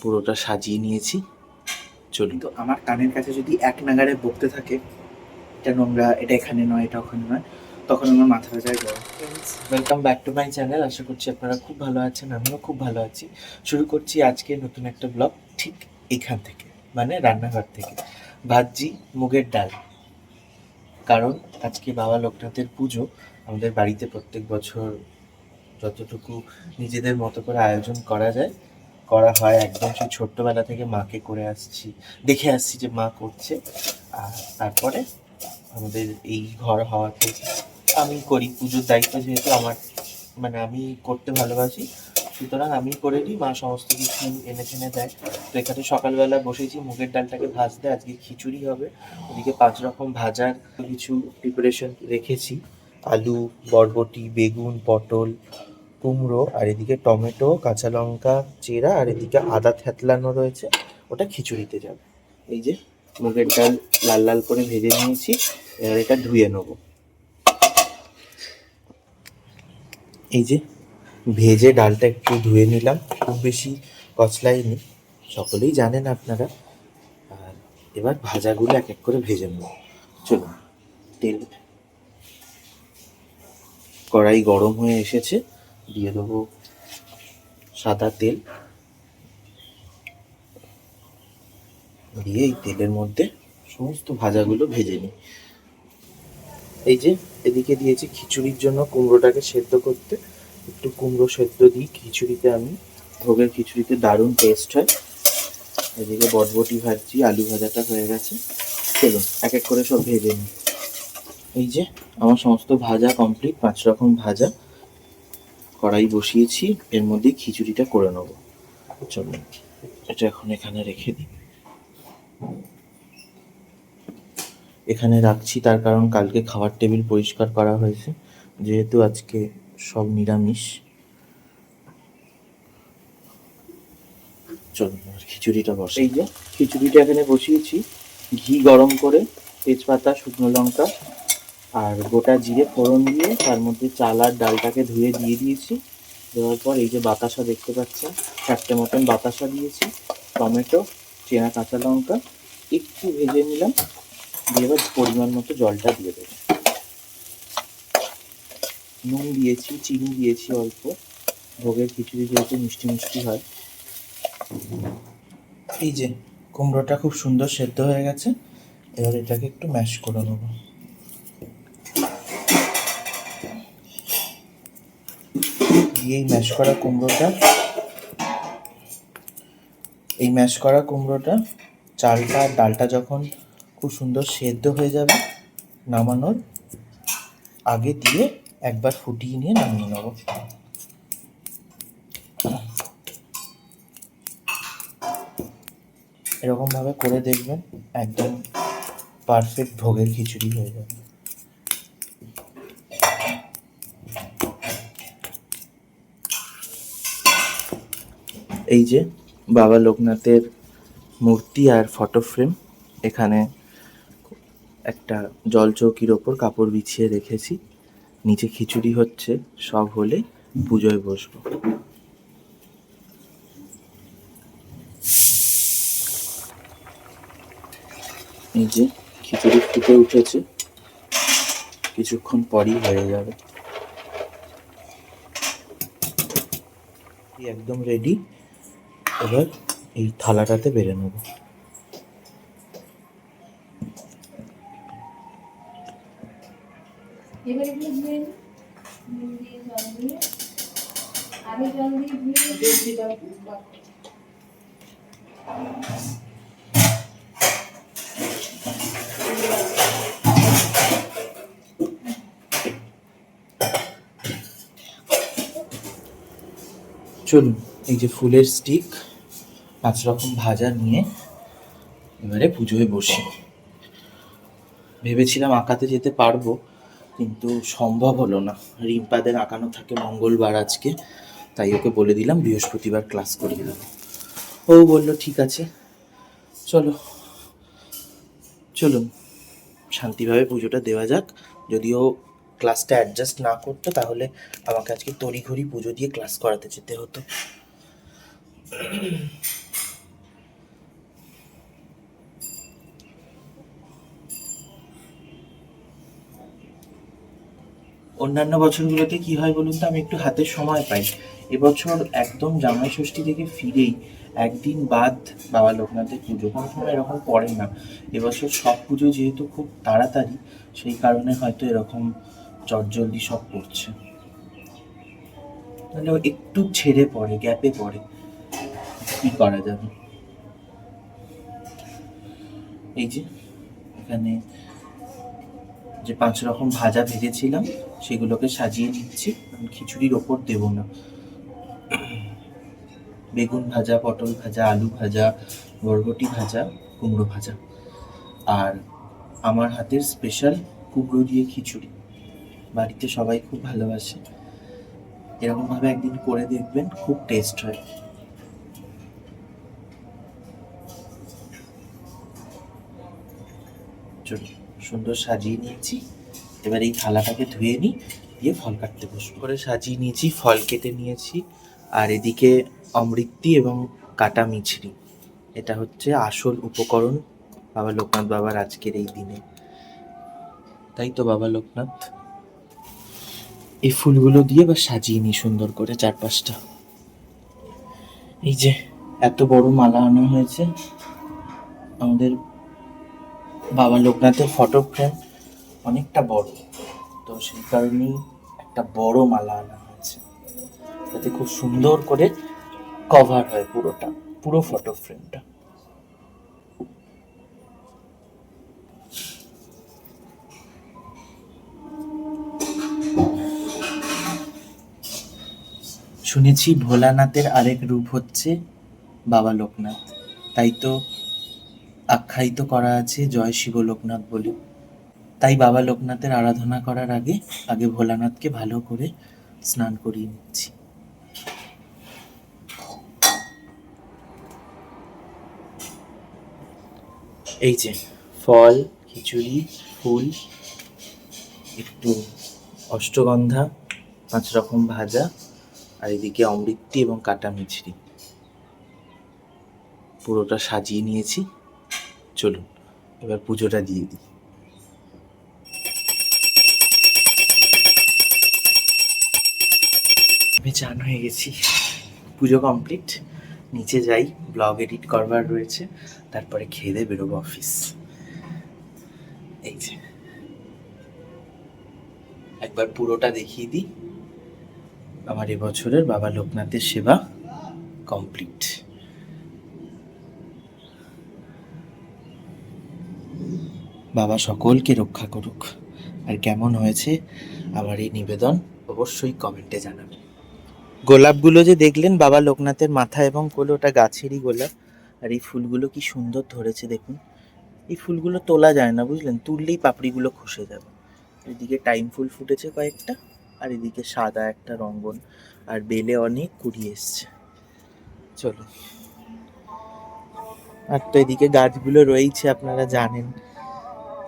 পুরোটা সাজিয়ে নিয়েছি। চলুন। তো আমার কানের কাছে যদি এক নাগারে বকতে থাকে এটা নোংরা এটা এখানে নয় এটা ওখানে নয় তখন আমার মাথা ব্যথায় গরম। Welcome back to my channel আশা করছি আপনারা খুব ভালো আছেন আমিও খুব ভালো আছি। শুরু করছি আজকে নতুন একটা ব্লগ ঠিক এখান থেকে মানে রান্নাঘর থেকে। ভাজি মুগের ডাল। কারণ আজকে বাবা লোকনাথের পুজো আমাদের বাড়িতে প্রত্যেক বছর যতটুকু নিজেদের মতো করে আয়োজন করা যায় করা হয় একদম সেই ছোট্টবেলা থেকে মাকে করে আসছি, দেখে আসছি যে মা করছে। আর তারপরে আমাদের এই ঘর হওয়াতে আমি করি, পুজোর দায়িত্ব যেহেতু আমার মানে আমি করতে ভালোবাসি। সুতরাং আমি করে দিই, মা সমস্ত কিছু এনে টেনে দেয়। তো এখানে সকালবেলা বসেছি, মুগের ডালটাকে ভাজতে, আজকে খিচুড়ি হবে। ওদিকে পাঁচ রকম ভাজার কিছু প্রিপারেশন রেখেছি। আলু, বরবটি, বেগুন, পটল কুমড়ো, আর এদিকে টমেটো, কাঁচা লঙ্কা, চেরা, আর এদিকে আদা থ্যাতলানো রয়েছে। ওটা খিচুড়িতে যাবে। এই যে মুগের ডাল লাল লাল করে ভেজে নিয়েছি, এবার এটা ধুয়ে নেব। এই যে ভেজে ডালটা একটু ধুয়ে নিলাম। খুব বেশি কচলাইনি, সকলেই জানেন আপনারা। আর এবার ভাজাগুলো এক এক করে ভেজে নেব। চলুন, তেল কড়াই গরম হয়ে এসেছে। দিয়ে দেবো সাদা তেল। দিয়ে এই তেলের মধ্যে সমস্ত ভাজাগুলো ভেজে নিই। এই যে এদিকে দিয়েছি খিচুড়ির জন্য কুমড়োটাকে সেদ্ধ করতে। একটু কুমড়ো সেদ্ধ দিই, খিচুড়িতে আমি। ভোগের খিচুড়িতে দারুণ টেস্ট হয়। এদিকে বটবটি ভাজছি, আলু ভাজাটা হয়ে গেছে। চলুন, এক এক করে সব ভেজে নিই। এই যে আমার সমস্ত ভাজা কমপ্লিট পাঁচ রকম ভাজা। কড়াই বসিয়েছি, এর মধ্যে খিচুড়িটা করে নেব। চলুন, এটা এখন এখানে রেখে দিই। এখানে রাখছি, তার কারণ কালকে খাবার টেবিল পরিষ্কার করা হয়েছে। যেহেতু আজকে সব নিরামিষ। এবার খিচুড়িটা বসে। এই যে, খিচুড়িটা এখানে বসিয়েছি। ঘি গরম করে তেজপাতা, শুকনো লঙ্কা আর গোটা জিরে ফোড়ন দিয়ে তার মধ্যে চাল আর ডালটাকে ধুয়ে দিয়ে দিয়েছি। দেওয়ার পর এই যে বাতাসা দেখতে পাচ্ছেন, চারটে মতন বাতাসা দিয়েছি। টমেটো, চেনা কাঁচা লঙ্কা, একটু ভেজে নিলাম। দিয়ে এবার পরিমাণ মতো জলটা দিয়ে দেবো। নুন দিয়েছি, চিনি দিয়েছি অল্প। ভোগের খিচুড়ি যেহেতু মিষ্টি মিষ্টি হয়। এই যে কুমড়োটা খুব সুন্দর সেদ্ধ হয়ে গেছে। এবার এটাকে একটু ম্যাশ করে নেব। এই ম্যাশ করা কুমড়োটা। এই ম্যাশ করা কুমড়োটা, চালটা আর ডালটা যখন খুব সুন্দর সেদ্ধ হয়ে যাবে নামানোর, আগে দিয়ে একবার ফুটিয়ে নিয়ে নামিয়ে নেব। এরকমভাবে করে দেখবেন, একদম পারফেক্ট ভোগের খিচুড়ি হয়ে যাবে। এই যে বাবা লোকনাথের মূর্তি আর ফটো ফ্রেম এখানে একটা জল চৌকির ওপর কাপড় বিছিয়ে রেখেছি। নিচে খিচুড়ি হচ্ছে, সব হলে পুজোয় বসবো। এই যে খিচুড়ি ফুটে উঠেছে, কিছুক্ষণ পরই হয়ে যাবে। একদম রেডি এবার এই থালাটাতে বেড়ে নেব। এবারে দিয়ে জল দিয়ে জল দিয়ে চলুন এই যে ফুলের স্টিক পাঁচ রকম ভাজা নিয়ে এবারে পুজোয় বসি। ভেবেছিলাম আঁকাতে যেতে পারব, কিন্তু সম্ভব হলো না। রিম্পাদের আঁকানো থাকে মঙ্গলবার আজকে, তাই ওকে বলে দিলাম বৃহস্পতিবার ক্লাস করিয়ে দেবো ও বলল, ঠিক আছে, চলো। চলুন, শান্তিভাবে পুজোটা দেওয়া যাক। যদিও ক্লাসটা অ্যাডজাস্ট না করতো, তাহলে আমাকে আজকে তড়িঘড়ি পুজো দিয়ে ক্লাস করাতে যেতে হতো। অন্যান্য বছরগুলোতে কি হয় বলুন তো? আমি একটু হাতে সময় পাই। এবছর একদম জামাই ষষ্ঠী থেকে ফিরেই একদিন বাদ বাবা লোকনাথের পুজো। কোনো সময় এরকম পড়ে না। এবছর সব পুজো যেহেতু খুব তাড়াতাড়ি, সেই কারণে হয়তো এরকম চটজলদি সব পড়ছে তাহলে একটু ছেড়ে পড়ে গ্যাপে পড়ে। কি করা যাবে? এই যে, এখানে যে পাঁচ রকম ভাজা ভেজেছিলাম সেগুলোকে সাজিয়ে নিচ্ছি। খিচুড়ির ওপর দেবো না। বেগুন ভাজা, পটল ভাজা, আলু ভাজা, বরবটি ভাজা, কুমড়ো ভাজা। আর আমার হাতের স্পেশাল কুমড়ো দিয়ে খিচুড়ি। বাড়িতে সবাই খুব ভালোবাসে। এরকমভাবে একদিন করে দেখবেন, খুব টেস্ট হয়। সুন্দর সাজিয়ে নিয়েছি। এবার এই থালাটাকে ধুয়ে নিই, দিয়ে ফল কাটতে বসবো। করে সাজিয়ে নিয়েছি, ফল কেটে নিয়েছি, আর এদিকে অমৃতি এবং কাটা মিছরি। এটা হচ্ছে আসল উপকরণ বাবা লোকনাথ বাবার আজকের এই দিনে। তাই তো বাবা লোকনাথ। এই ফুলগুলো দিয়ে বা সাজিয়ে নিই সুন্দর করে চারপাশটা। এই যে এত বড় মালা আনা হয়েছে, আমাদের বাবা লোকনাথের ফটো ফ্রেম। অনেকটা বড়। তো সেই কারণেই একটা বড় মালা আনা হয়েছে। যাতে খুব সুন্দর করে কভার হয় পুরোটা, পুরো ফটো ফ্রেমটা শুনেছি ভোলানাথের আরেক রূপ হচ্ছে বাবা লোকনাথ। তাই তো আখ্যায়িত করা আছে জয় শিব লোকনাথ বলে। তাই বাবা লোকনাথের আরাধনা করার আগে আগে ভোলানাথকে ভালো করে স্নান করিয়ে নিচ্ছি। এই যে, ফল, খিচুড়ি, ফুল, একটু অষ্টগন্ধা, পাঁচ রকম ভাজা, আর এদিকে অমৃতি এবং কাটা মিছরি। পুরোটা সাজিয়ে নিয়েছি। চলুন, এবার পুজোটা দিয়ে দিই। আমি চান হয়ে গেছি। পুজো কমপ্লিট নিচে যাই ব্লগ এডিট করবার রয়েছে, তারপরে খেয়ে দিয়ে বেরোবো অফিস এই যে। একবার পুরোটা দেখিয়ে দিই। আমার এবছরের বাবা লোকনাথের সেবা কমপ্লিট বাবা সকলকে রক্ষা করুক। আর কেমন হয়েছে আমার এই নিবেদন অবশ্যই কমেন্টে জানাবেন গোলাপগুলো যে দেখলেন, বাবা লোকনাথের মাথা এবং কোলে, ওটা গাছেরই গোলাপ। আর এই ফুলগুলো কি সুন্দর ধরেছে দেখুন। এই ফুলগুলো তোলা যায় না, বুঝলেন? তুললেই পাপড়িগুলো খসে যাবে। এদিকে টাইম ফুল ফুটেছে কয়েকটা, আর এদিকে সাদা একটা রঙ্গন আর বেলে অনেক কুড়ি এসছে। চলো আর তো এদিকে গাছগুলো রয়েছে আপনারা জানেন।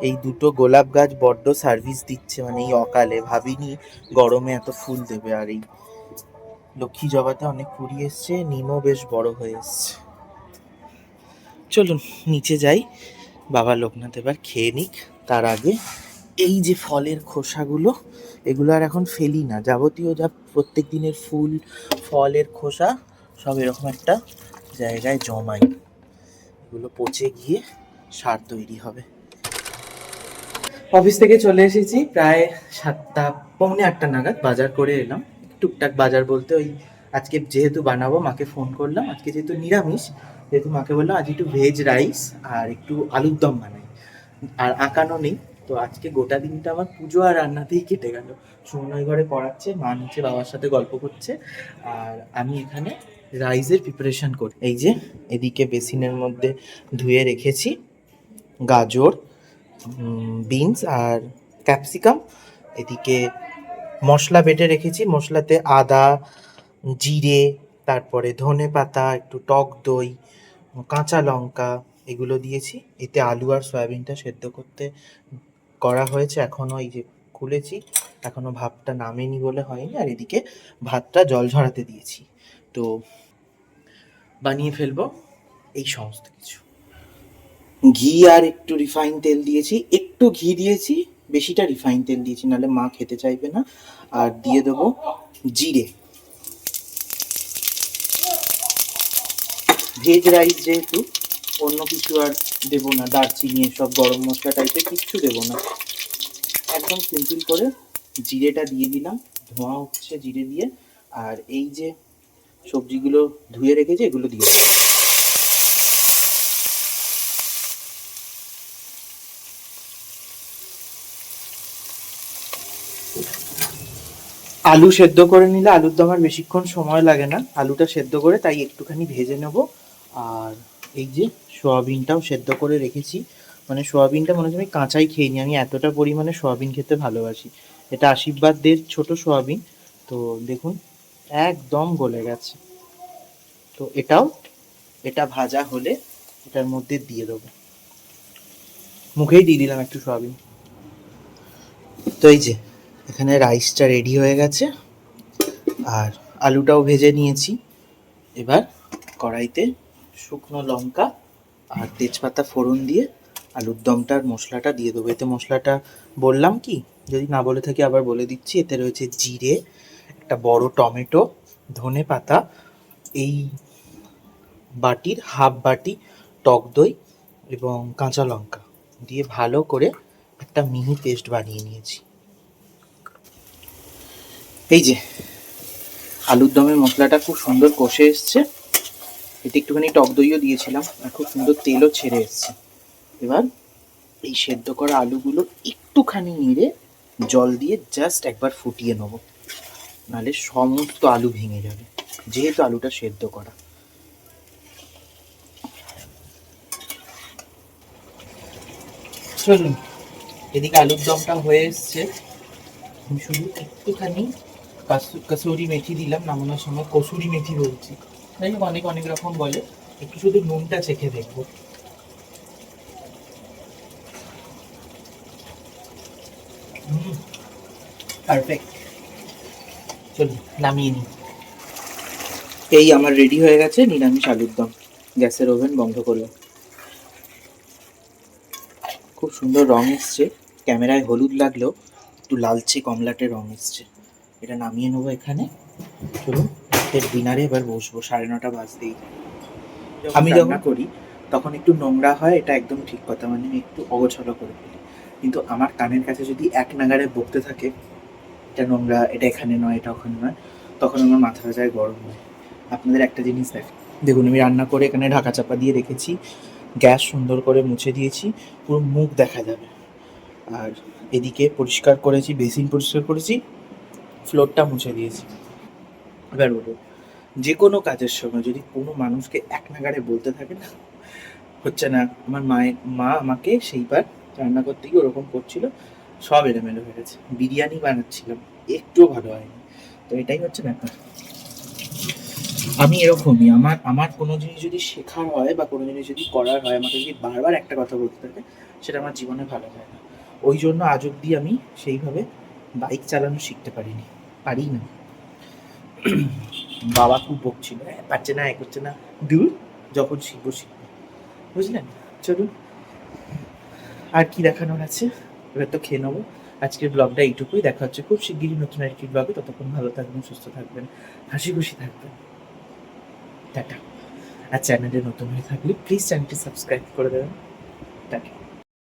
এই দুটো গোলাপ গাছ বড্ড সার্ভিস দিচ্ছে মানে এই অকালে। ভাবিনি গরমে এত ফুল দেবে, আর এই লক্ষ্মী জবাতে অনেক কুড়ি এসছে, নিমও বেশ বড় হয়ে এসছে। চলুন, নিচে যাই, বাবা লোকনাথ এবার খেয়ে নিক। তার আগে এই যে ফলের খোসাগুলো, এগুলো আর এখন ফেলি না। যাবতীয় যা প্রত্যেক দিনের ফুল, ফলের খোসা, সব এরকম একটা জায়গায় জমাই। এগুলো পচে গিয়ে সার তৈরি হবে। অফিস থেকে চলে এসেছি, প্রায় সাতটা, পৌনে আটটা নাগাদ বাজার করে এলাম। টুকটাক বাজার বলতে ওই আজকে যেহেতু বানাবো, মাকে ফোন করলাম। আজকে যেহেতু নিরামিষ, যেহেতু মাকে বললাম আজ একটু ভেজ রাইস আর একটু আলুর দম বানাই। আর আঁকানো নেই, তো আজকে গোটা দিনটা আমার পুজো আর রান্নাতেই কেটে গেল। সুমনয় ঘরে পড়াচ্ছে, মা নিচে বাবার সাথে গল্প করছে। আর আমি এখানে রাইসের প্রিপারেশন করি। এই যে, এদিকে বেসিনের মধ্যে ধুয়ে রেখেছি গাজর বিনস আর ক্যাপসিকাম এদিকে মশলা বেটে রেখেছি। মশলাতে আদা, জিরে, তারপরে ধনে পাতা, একটু টক দই, কাঁচা লঙ্কা এগুলো দিয়েছি। এতে আলু আর সয়াবিনটা সেদ্ধ করতে করা হয়েছে। এখনও এই যে খুলেছি, এখনও ভাতটা নামেনি বলে হয়নি। আর এদিকে ভাতটা জল ঝরাতে দিয়েছি। তো বানিয়ে ফেলব এই সমস্ত কিছু। ঘি আর একটু রিফাইন তেল দিয়েছি। একটু ঘি দিয়েছি। বেশিটা রিফাইন তেল দিয়েছি, নাহলে মা খেতে চাইবে না। আর দিয়ে দেবো জিরে। ভেজ রাইস যেহেতু, অন্য কিছু আর দেবো না। দারচিনি সব গরম মশলা টাইপের কিচ্ছু দেবো না। একদম সিম্পল করে জিরেটা দিয়ে দিলাম। ধোঁয়া হচ্ছে জিরে দিয়ে। আর এই যে সবজিগুলো ধুয়ে রেখেছি, এগুলো দিয়ে দেবো। আলু সেদ্ধ করে নিলে আলুর দম আর বেশিক্ষণ সময় লাগে না। আলুটা সেদ্ধ করে তাই একটুখানি ভেজে নেব। আর এই যে সোয়াবিনটাও সেদ্ধ করে রেখেছি। মানে সোয়াবিনটা মনে হচ্ছে আমি কাঁচাই খেয়ে নিই আমি এতটা পরিমাণে সোয়াবিন খেতে ভালোবাসি। এটা আশীর্বাদদের ছোট সোয়াবিন। তো দেখুন, একদম গলে গেছে। তো এটাও, এটা ভাজা হলে এটার মধ্যে দিয়ে দেবো। মুখেই দিয়ে দিলাম একটু সোয়াবিন। তো এই যে এখানে রাইসটা রেডি হয়ে গেছে। আর আলুটাও ভেজে নিয়েছি। এবার কড়াইতে শুকনো লঙ্কা আর তেজপাতা ফোড়ন দিয়ে আলুর দমটার মশলাটা দিয়ে দেবো। এতে মশলাটা বললাম কি, যদি না বলে থাকি আবার বলে দিচ্ছি। এতে রয়েছে জিরে, একটা বড় টমেটো, ধনে পাতা, এই বাটির হাফ বাটি টক দই এবং কাঁচা লঙ্কা দিয়ে ভালো করে একটা মিহি পেস্ট বানিয়ে নিয়েছি। এই যে, আলুর দমের মশলাটা খুব সুন্দর কষে এসছে। এটি একটুখানি টক দইও দিয়েছিলাম, আর খুব সুন্দর তেলও ছেড়ে এসছে। এবার এই সেদ্ধ করা আলুগুলো একটুখানি নিড়ে জল দিয়ে জাস্ট একবার ফুটিয়ে নেব। নাহলে সমস্ত আলু ভেঙে যাবে, যেহেতু আলুটা সেদ্ধ করা। চলুন, এদিকে আলুর দমটা হয়ে এসছে। শুধু একটুখানি কাসুরি মেথি দিলাম, নামানোর সময় কসুরি মেথি বলছি। যাই হোক, অনেক অনেক রকম বলে। একটু শুধু নুনটা চেখে দেখব। পারফেক্ট চলুন, নামিয়ে নিই। এই আমার রেডি হয়ে গেছে নিরামিষ আলুর দম। গ্যাসের ওভেন বন্ধ করলাম। খুব সুন্দর রং এসছে। ক্যামেরায় হলুদ লাগলেও একটু লালচে কমলাটে রং এসছে। এটা নামিয়ে নেব এখানে। চলুন এর ডিনারে এবার বসবো সাড়ে নটা বাজতেই। আমি যখন করি তখন একটু নোংরা হয় এটা একদম ঠিক কথা মানে আমি একটু অগোছালো করে ফেলি। কিন্তু আমার কানের কাছে যদি এক নাগারে বকতে থাকে এটা নোংরা এটা এখানে নয় এটা ওখানে নয় তখন আমার মাথা যায় গরম হয়। আপনাদের একটা জিনিস দেখ দেখুন আমি রান্না করে এখানে ঢাকা চাপা দিয়ে রেখেছি গ্যাস সুন্দর করে মুছে দিয়েছি পুরো মুখ দেখা যাবে। আর এদিকে পরিষ্কার করেছি বেসিন পরিষ্কার করেছি ফ্লোরটা মুছে দিয়েছি। এবার বলুন, যে কোনো কাজের সময় যদি কোনো মানুষকে এক নাগারে বলতে থাকে না, হচ্ছে না, আমার মায়ের মা আমাকে সেইবার রান্না করতে গিয়ে ওরকম করছিল, সব এলোমেলো হয়ে গেছে। বিরিয়ানি বানাচ্ছিলাম, একটুও ভালো হয়নি। তো এটাই হচ্ছে ব্যাপার। আমি এরকমই, আমার আমার কোনো জিনিস যদি শেখার হয় বা কোনো জিনিস যদি করার হয়, আমাকে যদি বারবার একটা কথা বলতে থাকে, সেটা আমার জীবনে ভালো হয় না। ওই জন্য আজ অব্দি আমি সেইভাবে বাইক চালানো শিখতে পারিনি পারি না বাবা খুব বকছিল "হ্যাঁ, পারছে না এ করছে না। দূর যখন শিখব শিখব। বুঝলেন? চলুন। আর কি দেখানোর আছে? এবার তো খেয়ে নেব। আজকের ব্লগটা এইটুকুই। দেখা হচ্ছে খুব শিগগিরই নতুন একটি ব্লগে ততক্ষণ ভালো থাকবেন সুস্থ থাকবেন হাসি খুশি থাকবেন। টাটা। আর চ্যানেলে নতুন হয়ে থাকলে প্লিজ চ্যানেলটি সাবস্ক্রাইব করে দেবেন। টাটা।